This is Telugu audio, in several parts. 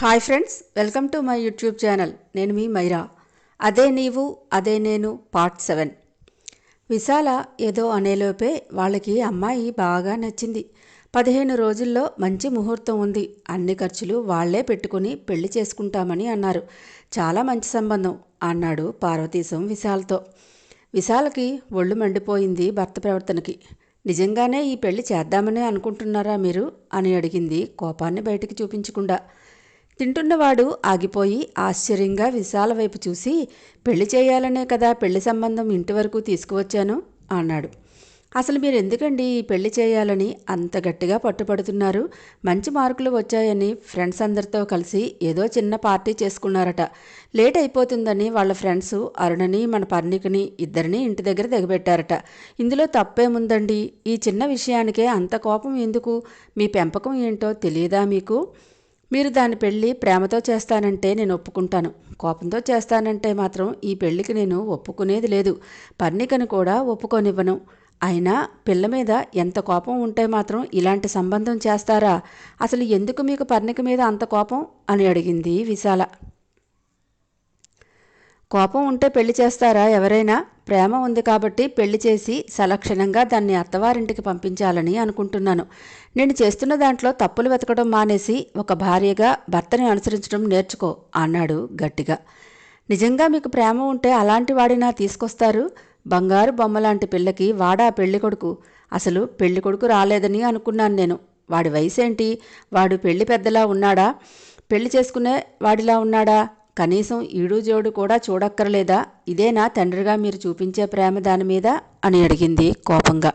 Hi friends welcome to my YouTube channel. నేను మీ మైరా. అదే నీవు అదే నేను పార్ట్ సెవెన్. విశాల ఏదో అనేలోపే వాళ్ళకి అమ్మాయి బాగా నచ్చింది. పదిహేను రోజుల్లో మంచి ముహూర్తం ఉంది. అన్ని ఖర్చులు వాళ్ళే పెట్టుకుని పెళ్ళి చేసుకుంటామని అన్నారు. చాలా మంచి సంబంధం అన్నాడు పార్వతీశం విశాల్తో. విశాలకి ఒళ్ళు మండిపోయింది భర్త ప్రవర్తనకి. నిజంగానే ఈ పెళ్ళి చేద్దామని అనుకుంటున్నారా మీరు? అని అడిగింది కోపాన్ని బయటికి చూపించకుండా. తింటున్నవాడు ఆగిపోయి ఆశ్చర్యంగా విశాల వైపు చూసి పెళ్ళి చేయాలనే కదా పెళ్ళి సంబంధం ఇంటి వరకు తీసుకువచ్చాను అన్నాడు. అసలు మీరు ఎందుకండి ఈ పెళ్ళి చేయాలని అంత గట్టిగా పట్టుపడుతున్నారు? మంచి మార్కులు వచ్చాయని ఫ్రెండ్స్ అందరితో కలిసి ఏదో చిన్న పార్టీ చేసుకున్నారట. లేట్ అయిపోతుందని వాళ్ళ ఫ్రెండ్స్ అరుణని మన పర్ణికని ఇద్దరిని ఇంటి దగ్గర దిగబెట్టారట. ఇందులో తప్పేముందండి? ఈ చిన్న విషయానికే అంత కోపం ఎందుకు? మీ పెంపకం ఏంటో తెలియదా మీకు? మీరు దాని పెళ్ళి ప్రేమతో చేస్తానంటే నేను ఒప్పుకుంటాను. కోపంతో చేస్తానంటే మాత్రం ఈ పెళ్ళికి నేను ఒప్పుకునేది లేదు. పర్ణికను కూడా ఒప్పుకోనివ్వను. అయినా పిల్ల మీద ఎంత కోపం ఉంటే మాత్రం ఇలాంటి సంబంధం చేస్తారా? అసలు ఎందుకు మీకు పర్ణిక మీద అంత కోపం? అని అడిగింది విశాల. కోపం ఉంటే పెళ్ళి చేస్తారా ఎవరైనా? ప్రేమ ఉంది కాబట్టి పెళ్ళి చేసి సలక్షణంగా దాన్ని అత్తవారింటికి పంపించాలని అనుకుంటున్నాను. నేను చేస్తున్న దాంట్లో తప్పులు వెతకడం మానేసి ఒక భార్యగా భర్తని అనుసరించడం నేర్చుకో అన్నాడు గట్టిగా. నిజంగా మీకు ప్రేమ ఉంటే అలాంటి వాడినా తీసుకొస్తారు? బంగారు బొమ్మలాంటి పిల్లకి వాడా పెళ్ళి కొడుకు? అసలు పెళ్ళి కొడుకు రాలేదని అనుకున్నాను నేను. వాడి వయసేంటి? వాడు పెళ్ళి పెద్దలా ఉన్నాడా? పెళ్ళి చేసుకునే వాడిలా ఉన్నాడా? కనీసం ఈడుజోడు కూడా చూడక్కర్లేదా? ఇదేనా తండ్రిగా మీరు చూపించే ప్రేమ దాని మీద? అని అడిగింది కోపంగా.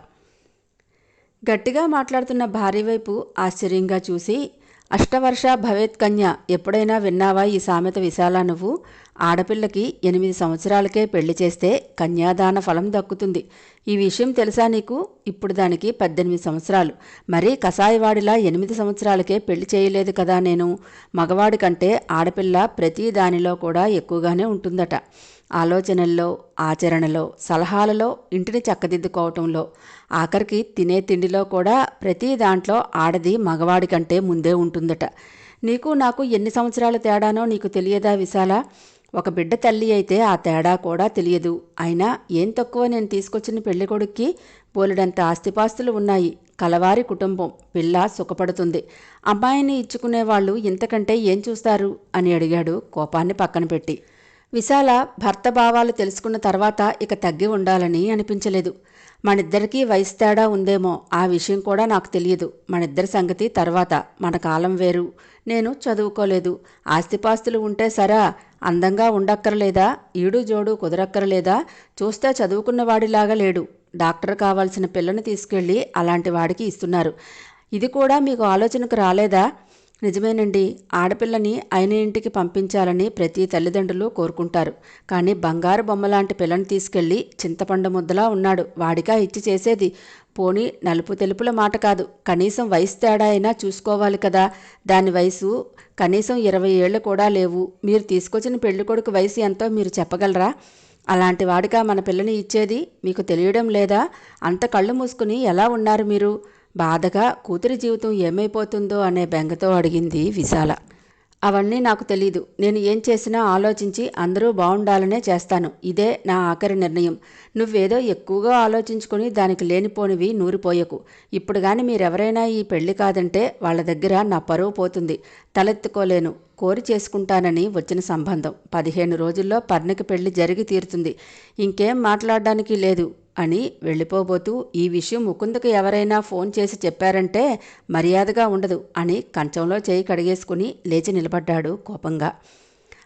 గట్టిగా మాట్లాడుతున్న భార్య వైపు ఆశ్చర్యంగా చూసి అష్టవర్ష భవేత్ కన్య ఎప్పుడైనా విన్నావా ఈ సామెత విశాల నువ్వు? ఆడపిల్లకి ఎనిమిది సంవత్సరాలకే పెళ్ళి చేస్తే కన్యాదాన ఫలం దక్కుతుంది. ఈ విషయం తెలుసా నీకు? ఇప్పుడు దానికి పద్దెనిమిది సంవత్సరాలు. మరీ కషాయవాడిలా ఎనిమిది సంవత్సరాలకే పెళ్ళి చేయలేదు కదా నేను? మగవాడి కంటే ఆడపిల్ల ప్రతి దానిలో కూడా ఎక్కువగానే ఉంటుందట. ఆలోచనల్లో ఆచరణలో సలహాలలో ఇంటిని చక్కదిద్దుకోవటంలో ఆఖరికి తినే తిండిలో కూడా ప్రతి దాంట్లో ఆడది మగవాడి కంటే ముందే ఉంటుందట. నీకు నాకు ఎన్ని సంవత్సరాల తేడానో నీకు తెలియదా విశాల? ఒక బిడ్డ తల్లి అయితే ఆ తేడా కూడా తెలియదు. అయినా ఏం తక్కువ నేను తీసుకొచ్చిన పెళ్ళికొడుక్కి బోలెడంత ఆస్తిపాస్తులు ఉన్నాయి. కలవారి కుటుంబం పిల్ల సుఖపడుతుంది. అమ్మాయిని ఇచ్చుకునే వాళ్ళు ఇంతకంటే ఏం చూస్తారు? అని అడిగాడు కోపాన్ని పక్కన పెట్టి. విశాల భర్త భావాలు తెలుసుకున్న తర్వాత ఇక తగ్గి ఉండాలని అనిపించలేదు. మనిద్దరికీ వయసు తేడా ఉందేమో ఆ విషయం కూడా నాకు తెలియదు. మనిద్దరి సంగతి తర్వాత. మన కాలం వేరు. నేను చదువుకోలేదు. ఆస్తిపాస్తులు ఉంటే సరా అందంగా ఉండక్కర్లేదా? ఈడు జోడు కుదరక్కర్లేదా? చూస్తే చదువుకున్న వాడిలాగా లేడు. డాక్టర్ కావాల్సిన పిల్లని తీసుకెళ్ళి అలాంటి వాడికి ఇస్తున్నారు. ఇది కూడా మీకు ఆలోచనకు రాలేదా? నిజమేనండి. ఆడపిల్లని అయిన ఇంటికి పంపించాలని ప్రతి తల్లిదండ్రులు కోరుకుంటారు. కానీ బంగారు బొమ్మలాంటి పిల్లని తీసుకెళ్ళి చింతపండు ముద్దలా ఉన్నాడు. వాడిగా ఇచ్చి చేసేది. పోనీ నలుపు తెలుపుల మాట కాదు. కనీసం వయసు తేడా అయినా చూసుకోవాలి కదా. దాని వయసు కనీసం ఇరవై ఏళ్ళు కూడా లేవు. మీరు తీసుకొచ్చిన పెళ్ళికొడుకు వయసు ఎంతో మీరు చెప్పగలరా? అలాంటి వాడిగా మన పిల్లని ఇచ్చేది? మీకు తెలియడం లేదా? అంత కళ్ళు మూసుకుని ఎలా ఉన్నారు మీరు? బాధగా కూతురి జీవితం ఏమైపోతుందో అనే బెంగతో అడిగింది విశాల. అవన్నీ నాకు తెలీదు. నేను ఏం చేసినా ఆలోచించి అందరూ బాగుండాలనే చేస్తాను. ఇదే నా ఆఖరి నిర్ణయం. నువ్వేదో ఎక్కువగా ఆలోచించుకొని దానికి లేనిపోనివి నూరిపోయకు. ఇప్పుడు కానీ మీరెవరైనా ఈ పెళ్ళి కాదంటే వాళ్ళ దగ్గర నా పరువు పోతుంది. తలెత్తుకోలేను. కోరి చేసుకుంటానని వచ్చిన సంబంధం. పదిహేను రోజుల్లో పర్ణకి పెళ్ళి జరిగి తీరుతుంది. ఇంకేం మాట్లాడడానికి లేదు. అని వెళ్ళిపోబోతూ ఈ విషయం ముకుందకు ఎవరైనా ఫోన్ చేసి చెప్పారంటే మర్యాదగా ఉండదు అని కంచంలో చేయి కడిగేసుకుని లేచి నిలబడ్డాడు కోపంగా.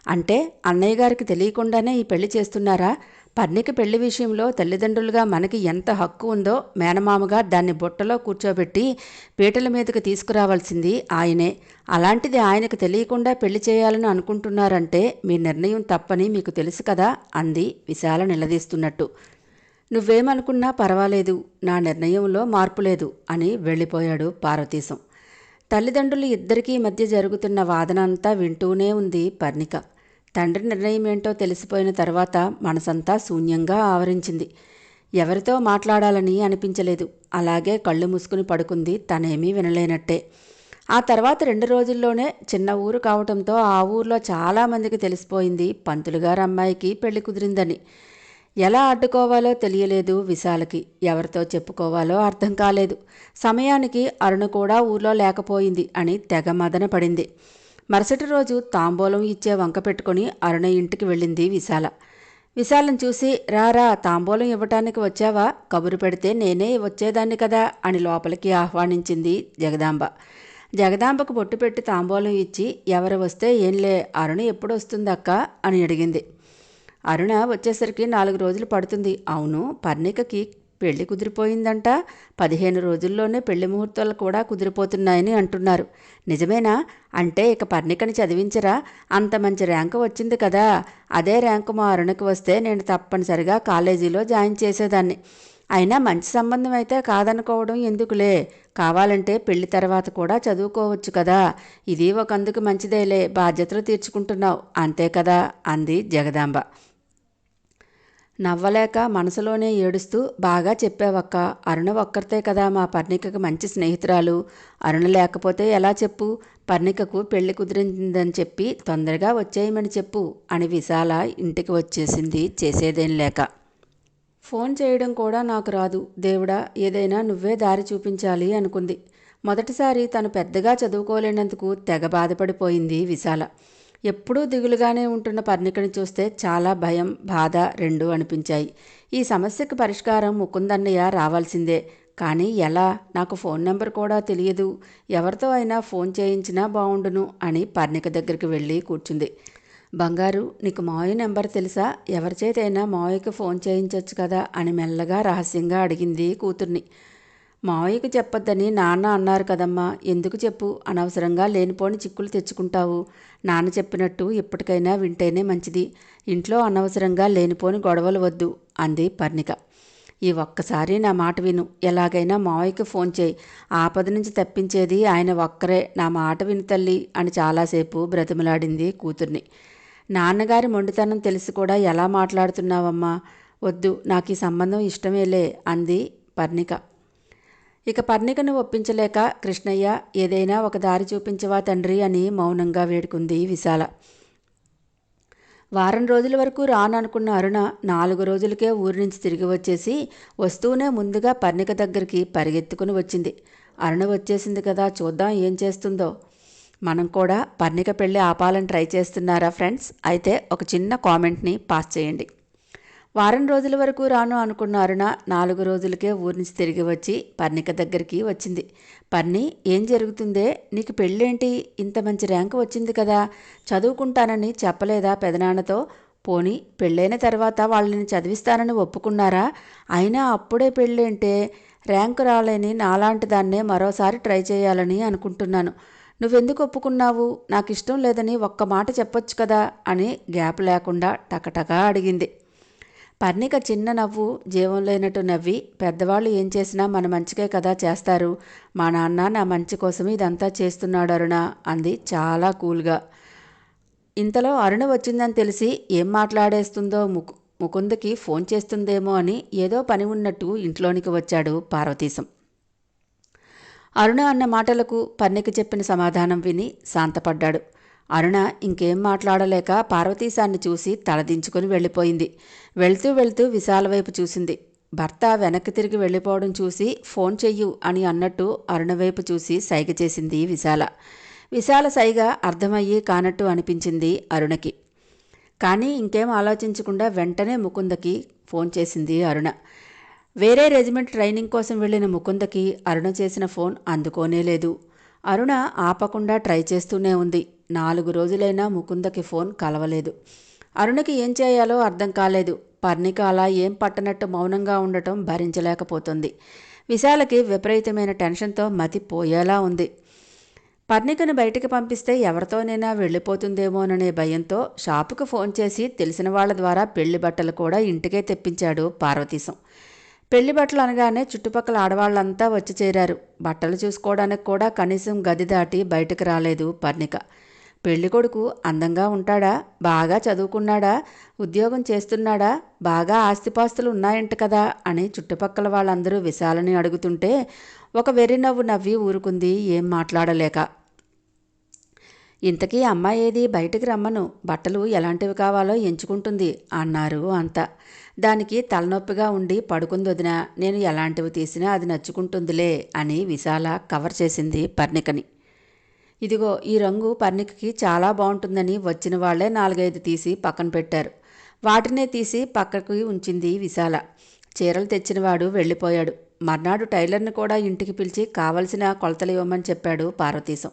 అంటే అన్నయ్య గారికి తెలియకుండానే ఈ పెళ్ళి చేస్తున్నారా? పర్ణిక పెళ్ళి విషయంలో తల్లిదండ్రులుగా మనకి ఎంత హక్కు ఉందో మేనమామగా దాన్ని బుట్టలో కూర్చోబెట్టి పీటల మీదకి తీసుకురావాల్సింది ఆయనే. అలాంటిది ఆయనకు తెలియకుండా పెళ్ళి చేయాలని అనుకుంటున్నారంటే మీ నిర్ణయం తప్పని మీకు తెలుసు కదా అంది విశాల నిలదీస్తున్నట్టు. నువ్వేమనుకున్నా పర్వాలేదు నా నిర్ణయంలో మార్పు లేదు అని వెళ్ళిపోయాడు పార్వతీశం. తల్లిదండ్రులు ఇద్దరికీ మధ్య జరుగుతున్న వాదన అంతా వింటూనే ఉంది పర్ణిక. తండ్రి నిర్ణయం ఏంటో తెలిసిపోయిన తర్వాత మనసంతా శూన్యంగా ఆవరించింది. ఎవరితో మాట్లాడాలని అనిపించలేదు. అలాగే కళ్ళు మూసుకుని పడుకుంది తనేమీ వినలేనట్టే. ఆ తర్వాత రెండు రోజుల్లోనే చిన్న ఊరు కావటంతో ఆ ఊర్లో చాలామందికి తెలిసిపోయింది. పంతులుగారు అమ్మాయికి పెళ్ళి కుదిరిందని. ఎలా అడ్డుకోవాలో తెలియలేదు విశాలకి. ఎవరితో చెప్పుకోవాలో అర్థం కాలేదు. సమయానికి అరుణ కూడా ఊర్లో లేకపోయింది అని తెగ మదన పడింది. మరుసటి రోజు తాంబూలం ఇచ్చే వంక పెట్టుకుని అరుణ ఇంటికి వెళ్ళింది విశాల. విశాలం చూసి రారా తాంబూలం ఇవ్వటానికి వచ్చావా? కబురు పెడితే నేనే వచ్చేదాన్ని కదా అని లోపలికి ఆహ్వానించింది జగదాంబ. జగదాంబకు బొట్టు పెట్టి తాంబూలం ఇచ్చి ఎవరు వస్తే ఏంలే అరుణ ఎప్పుడు వస్తుందక్క? అని అడిగింది. అరుణ వచ్చేసరికి నాలుగు రోజులు పడుతుంది. అవును పర్ణికకి పెళ్ళి కుదిరిపోయిందంట. పదిహేను రోజుల్లోనే పెళ్ళి ముహూర్తాలు కూడా కుదిరిపోతున్నాయని అంటున్నారు. నిజమేనా? అంటే ఇక పర్ణికని చదివించరా? అంత మంచి ర్యాంకు వచ్చింది కదా. అదే ర్యాంకు మా అరుణకు వస్తే నేను తప్పనిసరిగా కాలేజీలో జాయిన్ చేసేదాన్ని. అయినా మంచి సంబంధం అయితే కాదనుకోవడం ఎందుకులే? కావాలంటే పెళ్ళి తర్వాత కూడా చదువుకోవచ్చు కదా. ఇది ఒకందుకు మంచిదేలే. బాధ్యతలు తీర్చుకుంటున్నావు. అంతే కదా అంది జగదాంబ. నవ్వలేక మనసులోనే ఏడుస్తూ బాగా చెప్పావక్క. అరుణ ఒక్కరితే కదా మా పర్ణికకు మంచి స్నేహితురాలు. అరుణ లేకపోతే ఎలా చెప్పు? పర్ణికకు పెళ్ళి కుదిరిందని చెప్పి తొందరగా వచ్చేయమని చెప్పు అని విశాల ఇంటికి వచ్చేసింది చేసేదేం లేక. ఫోన్ చేయడం కూడా నాకు రాదు. దేవుడా ఏదైనా నువ్వే దారి చూపించాలి అనుకుంది. మొదటిసారి తను పెద్దగా చదువుకోలేనందుకు తెగ బాధపడిపోయింది విశాల. ఎప్పుడూ దిగులుగానే ఉంటున్న పర్ణికని చూస్తే చాలా భయం బాధ రెండూ అనిపించాయి. ఈ సమస్యకు పరిష్కారం ముకుందన్నయ్య రావాల్సిందే. కానీ ఎలా? నాకు ఫోన్ నెంబర్ కూడా తెలియదు. ఎవరితో అయినా ఫోన్ చేయించినా బాగుండును అని పర్ణిక దగ్గరికి వెళ్ళి కూర్చుంది. బంగారు నీకు మావయ్య నెంబర్ తెలుసా? ఎవరి చేతైనా మావయ్యకి ఫోన్ చేయించవచ్చు కదా అని మెల్లగా రహస్యంగా అడిగింది కూతుర్ని. మావయ్యకు చెప్పొద్దని నాన్న అన్నారు కదమ్మా. ఎందుకు చెప్పు? అనవసరంగా లేనిపోని చిక్కులు తెచ్చుకుంటావు. నాన్న చెప్పినట్టు ఇప్పటికైనా వింటేనే మంచిది. ఇంట్లో అనవసరంగా లేనిపోని గొడవలు వద్దు అంది పర్ణిక. ఈ ఒక్కసారి నా మాట విను. ఎలాగైనా మావయ్యకి ఫోన్ చేయి. ఆపద నుంచి తప్పించేది ఆయన ఒక్కరే. నా మాట విను తల్లి అని చాలాసేపు బ్రతిమలాడింది కూతుర్ని. నాన్నగారి మొండితనం తెలిసి కూడా ఎలా మాట్లాడుతున్నావమ్మా? వద్దు నాకు ఈ సంబంధం ఇష్టమేలే అంది పర్ణిక. ఇక పర్ణికను ఒప్పించలేక కృష్ణయ్య ఏదైనా ఒక దారి చూపించవా తండ్రి అని మౌనంగా వేడుకుంది విశాల. వారం రోజుల వరకు రాననుకున్న అరుణ నాలుగు రోజులకే ఊరి నుంచి తిరిగి వచ్చేసి వస్తూనే ముందుగా పర్ణిక దగ్గరికి పరిగెత్తుకుని వచ్చింది. అరుణ వచ్చేసింది కదా చూద్దాం ఏం చేస్తుందో. మనం కూడా పర్ణిక పెళ్ళి ఆపాలని ట్రై చేస్తున్నారా ఫ్రెండ్స్? అయితే ఒక చిన్న కామెంట్ని పాస్ చేయండి. వారం రోజుల వరకు రాను అనుకున్న అరుణ నాలుగు రోజులకే ఊరి నుంచి తిరిగి వచ్చి పర్ణిక దగ్గరికి వచ్చింది. పర్ణి ఏం జరుగుతుందే? నీకు పెళ్ళేంటి? ఇంత మంచి ర్యాంకు వచ్చింది కదా. చదువుకుంటానని చెప్పలేదా పెదనాన్నతో? పోని పెళ్ళైన తర్వాత వాళ్ళని చదివిస్తానని ఒప్పుకున్నారా? అయినా అప్పుడే పెళ్ళేంటే? ర్యాంకు రాలేని నాలాంటి దాన్నే మరోసారి ట్రై చేయాలని అనుకుంటున్నాను. నువ్వెందుకు ఒప్పుకున్నావు? నాకు ఇష్టం లేదని ఒక్క మాట చెప్పొచ్చు కదా అని గ్యాప్ లేకుండా టకటకా అడిగింది. పర్ణిక చిన్న నవ్వు జీవం లేనట్టు నవ్వి పెద్దవాళ్ళు ఏం చేసినా మన మంచికే కదా చేస్తారు. మా నాన్న నా మంచి కోసం ఇదంతా చేస్తున్నాడు అరుణ అంది చాలా కూల్గా. ఇంతలో అరుణ వచ్చిందని తెలిసి ఏం మాట్లాడేస్తుందో ముకు ముకుందకి ఫోన్ చేస్తుందేమో అని ఏదో పని ఉన్నట్టు ఇంట్లోనికి వచ్చాడు పార్వతీశం. అరుణ అన్న మాటలకు పర్ణిక చెప్పిన సమాధానం విని శాంతపడ్డాడు. అరుణ ఇంకేం మాట్లాడలేక పార్వతీశాన్ని చూసి తలదించుకుని వెళ్ళిపోయింది. వెళ్తూ వెళ్తూ విశాల వైపు చూసింది. భర్త వెనక్కి తిరిగి వెళ్ళిపోవడం చూసి ఫోన్ చెయ్యు అని అన్నట్టు అరుణ వైపు చూసి సైగ చేసింది విశాల. విశాల సైగ అర్థమయ్యి కానట్టు అనిపించింది అరుణకి. కానీ ఇంకేం ఆలోచించకుండా వెంటనే ముకుందకి ఫోన్ చేసింది అరుణ. వేరే రెజిమెంట్ ట్రైనింగ్ కోసం వెళ్ళిన ముకుందకి అరుణ చేసిన ఫోన్ అందుకోనే లేదు. అరుణ ఆపకుండా ట్రై చేస్తూనే ఉంది. నాలుగు రోజులైనా ముకుందకి ఫోన్ కలవలేదు. అరుణకి ఏం చేయాలో అర్థం కాలేదు. పర్ణిక అలా ఏం పట్టనట్టు మౌనంగా ఉండటం భరించలేకపోతుంది. విశాలకి విపరీతమైన టెన్షన్తో మతి పోయేలా ఉంది. పర్ణికను బయటికి పంపిస్తే ఎవరితోనైనా వెళ్ళిపోతుందేమోననే భయంతో షాపుకు ఫోన్ చేసి తెలిసిన వాళ్ళ ద్వారా పెళ్ళి బట్టలు కూడా ఇంటికే తెప్పించాడు పార్వతీశం. పెళ్ళి బట్టలు అనగానే చుట్టుపక్కల ఆడవాళ్ళంతా వచ్చి చేరారు. బట్టలు చూసుకోవడానికి కూడా కనీసం గది దాటి బయటకు రాలేదు పర్ణిక. పెళ్ళికొడుకు అందంగా ఉంటాడా? బాగా చదువుకున్నాడా? ఉద్యోగం చేస్తున్నాడా? బాగా ఆస్తిపాస్తులు ఉన్నాయంట కదా అని చుట్టుపక్కల వాళ్ళందరూ విశాలని అడుగుతుంటే ఒక వెర్రి నవ్వు నవ్వి ఊరుకుంది ఏం మాట్లాడలేక. ఇంతకీ అమ్మాయి ఏది? బయటికి రమ్మను. బట్టలు ఎలాంటివి కావాలో ఎంచుకుంటుంది అన్నారు అంతా. దానికి తలనొప్పిగా ఉండి పడుకుంది వదిన నేను ఎలాంటివి తీసినా అది నచ్చుకుంటుందిలే అని విశాల కవర్ చేసింది పర్ణికని. ఇదిగో ఈ రంగు పర్ణికకి చాలా బాగుంటుందని వచ్చిన వాళ్ళే నాలుగైదు తీసి పక్కన పెట్టారు. వాటినే తీసి పక్కకి ఉంచింది విశాల. చీరలు తెచ్చినవాడు వెళ్ళిపోయాడు. మర్నాడు టైలర్ని కూడా ఇంటికి పిలిచి కావలసిన కొలతలు ఇవ్వమని చెప్పాడు పార్వతీశం.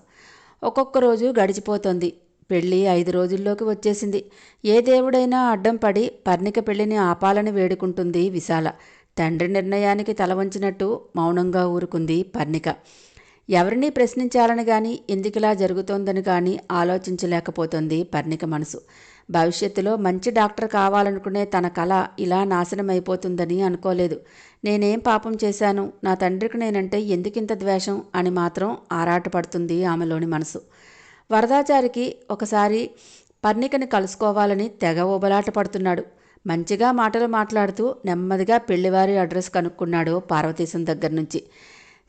ఒక్కొక్క రోజు గడిచిపోతోంది. పెళ్ళి ఐదు రోజుల్లోకి వచ్చేసింది. ఏ దేవుడైనా అడ్డం పడి పర్ణిక పెళ్ళిని ఆపాలని వేడుకుంటుంది విశాల. తండ్రి నిర్ణయానికి తల వంచినట్టు మౌనంగా ఊరుకుంది పర్ణిక. ఎవరినీ ప్రశ్నించాలని గాని ఎందుకిలా జరుగుతోందని కానీ ఆలోచించలేకపోతుంది పర్ణిక మనసు. భవిష్యత్తులో మంచి డాక్టర్ కావాలనుకునే తన కళ ఇలా నాశనమైపోతుందని అనుకోలేదు. నేనేం పాపం చేశాను? నా తండ్రికి నేనంటే ఎందుకింత ద్వేషం? అని మాత్రం ఆరాటపడుతుంది ఆమెలోని మనసు. వరదాచారికి ఒకసారి పర్ణికని కలుసుకోవాలని తెగ ఊబలాట పడుతున్నాడు. మంచిగా మాటలు మాట్లాడుతూ నెమ్మదిగా పెళ్ళివారి అడ్రస్ కనుక్కున్నాడు పార్వతీశం దగ్గర నుంచి.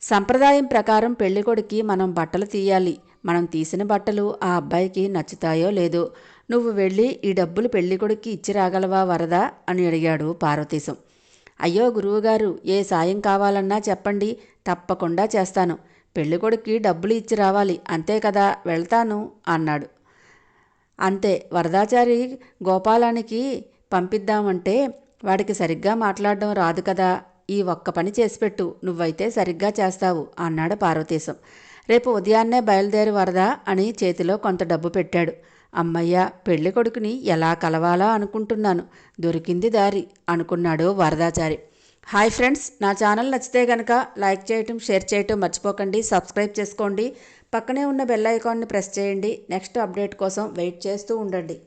సంప్రదాయం ప్రకారం పెళ్ళికొడికి మనం బట్టలు తీయాలి. మనం తీసిన బట్టలు ఆ అబ్బాయికి నచ్చుతాయో లేదో. నువ్వు వెళ్ళి ఈ డబ్బులు పెళ్ళికొడికి ఇచ్చి రాగలవా వరదా? అని అడిగాడు పార్వతీశం. అయ్యో గురువుగారు ఏ సాయం కావాలన్నా చెప్పండి. తప్పకుండా చేస్తాను. పెళ్ళికొడుక్కి డబ్బులు ఇచ్చి రావాలి. అంతే కదా వెళ్తాను అన్నాడు. అంతే వరదాచారి గోపాలానికి పంపిద్దామంటే వాడికి సరిగ్గా మాట్లాడడం రాదు కదా. ఈ ఒక్క పని చేసిపెట్టు నువ్వైతే సరిగ్గా చేస్తావు అన్నాడు పార్వతీశం. రేపు ఉదయాన్నే బయలుదేరి వరదా అని చేతిలో కొంత డబ్బు పెట్టాడు. అమ్మయ్య పెళ్ళి కొడుకుని ఎలా కలవాలా అనుకుంటున్నాను. దొరికింది దారి అనుకున్నాడు వరదాచారి. హాయ్ ఫ్రెండ్స్ నా ఛానల్ నచ్చితే కనుక లైక్ చేయటం షేర్ చేయటం మర్చిపోకండి. సబ్స్క్రైబ్ చేసుకోండి. పక్కనే ఉన్న బెల్ ఐకాన్ని ప్రెస్ చేయండి. నెక్స్ట్ అప్డేట్ కోసం వెయిట్ చేస్తూ ఉండండి.